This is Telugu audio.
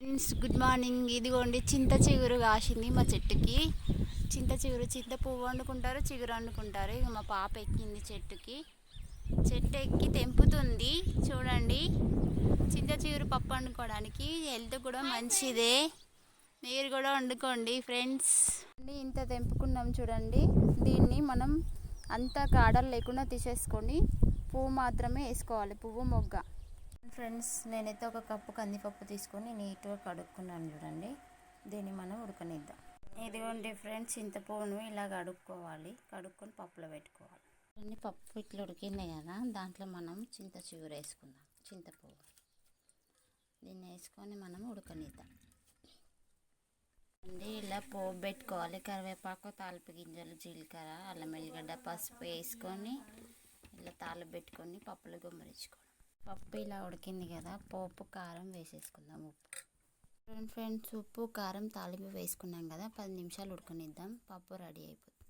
ఫ్రెండ్స్ గుడ్ మార్నింగ్ ఇదిగోండి చింత చిగురు కాసింది మా చెట్టుకి. చింత చిగురు చింత పువ్వు వండుకుంటారు చిగురు వండుకుంటారు. ఇక మా పాప ఎక్కింది చెట్టుకి. చెట్టు ఎక్కి తెంపుతుంది. చూడండి చింత చిగురు పప్పు వండుకోవడానికి హెల్త్ కూడా మంచిదే. మీరు కూడా వండుకోండి ఫ్రెండ్స్ ఇంత తెంపుకున్నాం చూడండి. దీన్ని మనం అంతా కాడలు లేకుండా తీసేసుకొని పువ్వు మాత్రమే వేసుకోవాలి పువ్వు మొగ్గ. ఫ్రెండ్స్ నేనైతే ఒక కప్పు కందిపప్పు తీసుకొని నీట్గా కడుక్కున్నాను చూడండి. దీన్ని మనం ఉడకనిద్దాం. ఇదిగోండి ఫ్రెండ్స్ చింతపూను ఇలా కడుక్కోవాలి కడుక్కొని పప్పులో పెట్టుకోవాలి. అన్ని పప్పు ఇట్లా ఉడికింది కదా దాంట్లో మనం చింత చిగురు వేసుకుందాం. చింతపువ్వు దీన్ని వేసుకొని మనం ఉడకనిద్దాం. అండి ఇలా పోపు పెట్టుకోవాలి. కరివేపాకు తాలిపి గింజలు జీలకర్ర అల్లం ఎల్లిగడ్డ పసుపు వేసుకొని ఇలా తాలింపు పెట్టుకొని పప్పులు గుమ్మరించుకోవాలి. పప్పు ఇలా ఉడికింది కదా పోపు కారం వేసేసుకుందాం ఉప్పు. ఫ్రెండ్ ఫ్రెండ్స్ ఉప్పు కారం తాలింపు వేసుకున్నాం కదా పది నిమిషాలు ఉడకనిద్దాం పప్పు రెడీ అయిపోతుంది